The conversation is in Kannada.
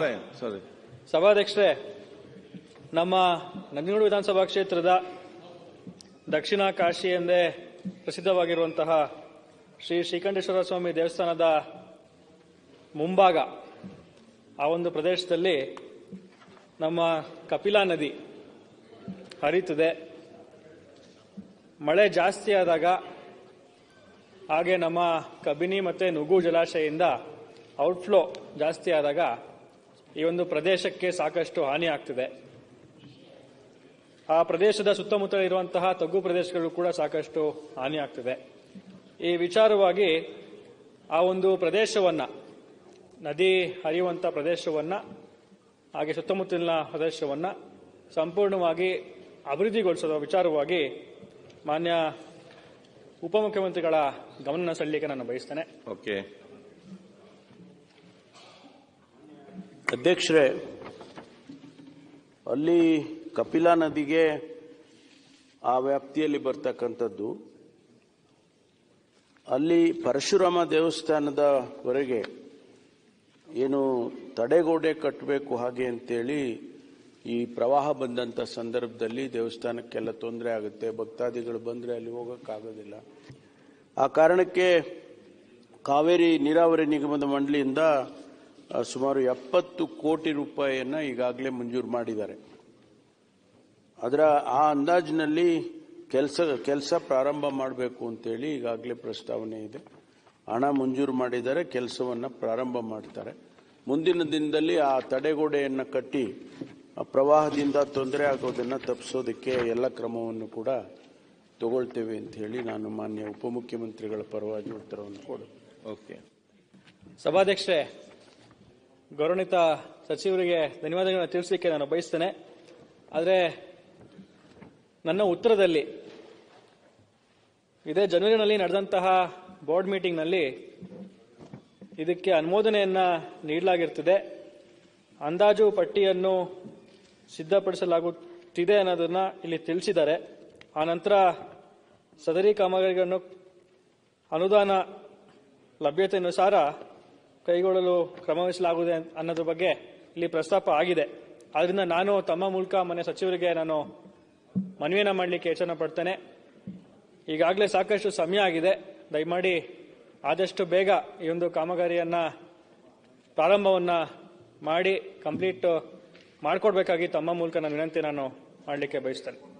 ನಾರಾಯಣ್ ಸಾರಿ ಸಭಾಧ್ಯಕ್ಷರೇ, ನಮ್ಮ ನಂಜನಗೂಡು ವಿಧಾನಸಭಾ ಕ್ಷೇತ್ರದ ದಕ್ಷಿಣ ಕಾಶಿ ಎಂದೇ ಪ್ರಸಿದ್ಧವಾಗಿರುವಂತಹ ಶ್ರೀ ಶ್ರೀಕಂಠೇಶ್ವರ ಸ್ವಾಮಿ ದೇವಸ್ಥಾನದ ಮುಂಭಾಗ, ಆ ಒಂದು ಪ್ರದೇಶದಲ್ಲಿ ನಮ್ಮ ಕಪಿಲಾ ನದಿ ಹರಿಯುತ್ತದೆ. ಮಳೆ ಜಾಸ್ತಿ ಆದಾಗ ಹಾಗೆ ನಮ್ಮ ಕಬಿನಿ ಮತ್ತು ನುಗು ಜಲಾಶಯದಿಂದ ಔಟ್ಫ್ಲೋ ಜಾಸ್ತಿ ಆದಾಗ ಈ ಒಂದು ಪ್ರದೇಶಕ್ಕೆ ಸಾಕಷ್ಟು ಹಾನಿ ಆಗ್ತಿದೆ. ಆ ಪ್ರದೇಶದ ಸುತ್ತಮುತ್ತ ಇರುವಂತಹ ತಗ್ಗು ಪ್ರದೇಶಗಳು ಕೂಡ ಸಾಕಷ್ಟು ಹಾನಿ ಆಗ್ತಿದೆ. ಈ ವಿಚಾರವಾಗಿ ಆ ಒಂದು ಪ್ರದೇಶವನ್ನ, ನದಿ ಹರಿಯುವಂತ ಪ್ರದೇಶವನ್ನ, ಹಾಗೆ ಸುತ್ತಮುತ್ತಲಿನ ಪ್ರದೇಶವನ್ನ ಸಂಪೂರ್ಣವಾಗಿ ಅಭಿವೃದ್ಧಿಗೊಳಿಸುವ ವಿಚಾರವಾಗಿ ಮಾನ್ಯ ಉಪಮುಖ್ಯಮಂತ್ರಿಗಳ ಗಮನ ಸೆಳೆಯಲಿಕ್ಕೆ ನಾನು ಬಯಸ್ತೇನೆ. ಓಕೆ. ಅಧ್ಯಕ್ಷರೇ, ಅಲ್ಲಿ ಕಪಿಲಾ ನದಿಗೆ ಆ ವ್ಯಾಪ್ತಿಯಲ್ಲಿ ಬರ್ತಕ್ಕಂಥದ್ದು, ಅಲ್ಲಿ ಪರಶುರಾಮ ದೇವಸ್ಥಾನದವರೆಗೆ ಏನು ತಡೆಗೋಡೆ ಕಟ್ಟಬೇಕು ಹಾಗೆ ಅಂತೇಳಿ ಈ ಪ್ರವಾಹ ಬಂದಂಥ ಸಂದರ್ಭದಲ್ಲಿ ದೇವಸ್ಥಾನಕ್ಕೆಲ್ಲ ತೊಂದರೆ ಆಗುತ್ತೆ, ಭಕ್ತಾದಿಗಳು ಬಂದರೆ ಅಲ್ಲಿ ಹೋಗೋಕ್ಕಾಗೋದಿಲ್ಲ. ಆ ಕಾರಣಕ್ಕೆ ಕಾವೇರಿ ನೀರಾವರಿ ನಿಗಮದ ಮಂಡಳಿಯಿಂದ ಸುಮಾರು ಎಪ್ಪತ್ತು ಕೋಟಿ ರೂಪಾಯಿಯನ್ನು ಈಗಾಗಲೇ ಮಂಜೂರು ಮಾಡಿದ್ದಾರೆ. ಅದರ ಆ ಅಂದಾಜಿನಲ್ಲಿ ಕೆಲಸ ಕೆಲಸ ಪ್ರಾರಂಭ ಮಾಡಬೇಕು ಅಂತೇಳಿ ಈಗಾಗಲೇ ಪ್ರಸ್ತಾವನೆ ಇದೆ. ಹಣ ಮಂಜೂರು ಮಾಡಿದ್ದಾರೆ, ಕೆಲಸವನ್ನು ಪ್ರಾರಂಭ ಮಾಡ್ತಾರೆ. ಮುಂದಿನ ದಿನದಲ್ಲಿ ಆ ತಡೆಗೋಡೆಯನ್ನು ಕಟ್ಟಿ ಪ್ರವಾಹದಿಂದ ತೊಂದರೆ ಆಗೋದನ್ನು ತಪ್ಪಿಸೋದಕ್ಕೆ ಎಲ್ಲ ಕ್ರಮವನ್ನು ಕೂಡ ತಗೊಳ್ತೇವೆ ಅಂತ ಹೇಳಿ ನಾನು ಮಾನ್ಯ ಉಪಮುಖ್ಯಮಂತ್ರಿಗಳ ಪರವಾಗಿ ಉತ್ತರವನ್ನು ಕೊಡು ಓಕೆ. ಸಭಾಧ್ಯಕ್ಷರೇ ಗೌರವಾನ್ವಿತ ಸಚಿವರಿಗೆ ಧನ್ಯವಾದಗಳನ್ನು ತಿಳಿಸಲಿಕ್ಕೆ ನಾನು ಬಯಸ್ತೇನೆ. ಆದರೆ ನನ್ನ ಉತ್ತರದಲ್ಲಿ ಇದೇ ಜನವರಿನಲ್ಲಿ ನಡೆದಂತಹ ಬೋರ್ಡ್ ಮೀಟಿಂಗ್ನಲ್ಲಿ ಇದಕ್ಕೆ ಅನುಮೋದನೆಯನ್ನು ನೀಡಲಾಗಿರ್ತದೆ ಅಂದಾಜು ಪಟ್ಟಿಯನ್ನು ಸಿದ್ಧಪಡಿಸಲಾಗುತ್ತಿದೆ ಅನ್ನೋದನ್ನು ಇಲ್ಲಿ ತಿಳಿಸಿದ್ದಾರೆ. ಆ ನಂತರ ಸದರಿ ಕಾಮಗಾರಿಗಳನ್ನು ಅನುದಾನ ಲಭ್ಯತೆಯನುಸಾರ ಕೈಗೊಳ್ಳಲು ಕ್ರಮವಹಿಸಲಾಗುವುದು ಅನ್ನೋದ್ರ ಬಗ್ಗೆ ಇಲ್ಲಿ ಪ್ರಸ್ತಾಪ ಆಗಿದೆ. ಆದ್ರಿಂದ ನಾನು ತಮ್ಮ ಮೂಲಕ ಮನೆ ಸಚಿವರಿಗೆ ನಾನು ಮನವಿಯನ್ನು ಮಾಡಲಿಕ್ಕೆ ಯೋಚನೆ ಪಡ್ತೇನೆ. ಈಗಾಗಲೇ ಸಾಕಷ್ಟು ಸಮಯ ಆಗಿದೆ. ದಯಮಾಡಿ ಆದಷ್ಟು ಬೇಗ ಈ ಒಂದು ಕಾಮಗಾರಿಯನ್ನ ಪ್ರಾರಂಭವನ್ನ ಮಾಡಿ, ಕಂಪ್ಲೀಟ್ ಮಾಡಿಕೊಡ್ಬೇಕಾಗಿ ತಮ್ಮ ಮೂಲಕ ನಾನು ವಿನಂತಿ ನಾನು ಮಾಡಲಿಕ್ಕೆ ಬಯಸ್ತೇನೆ.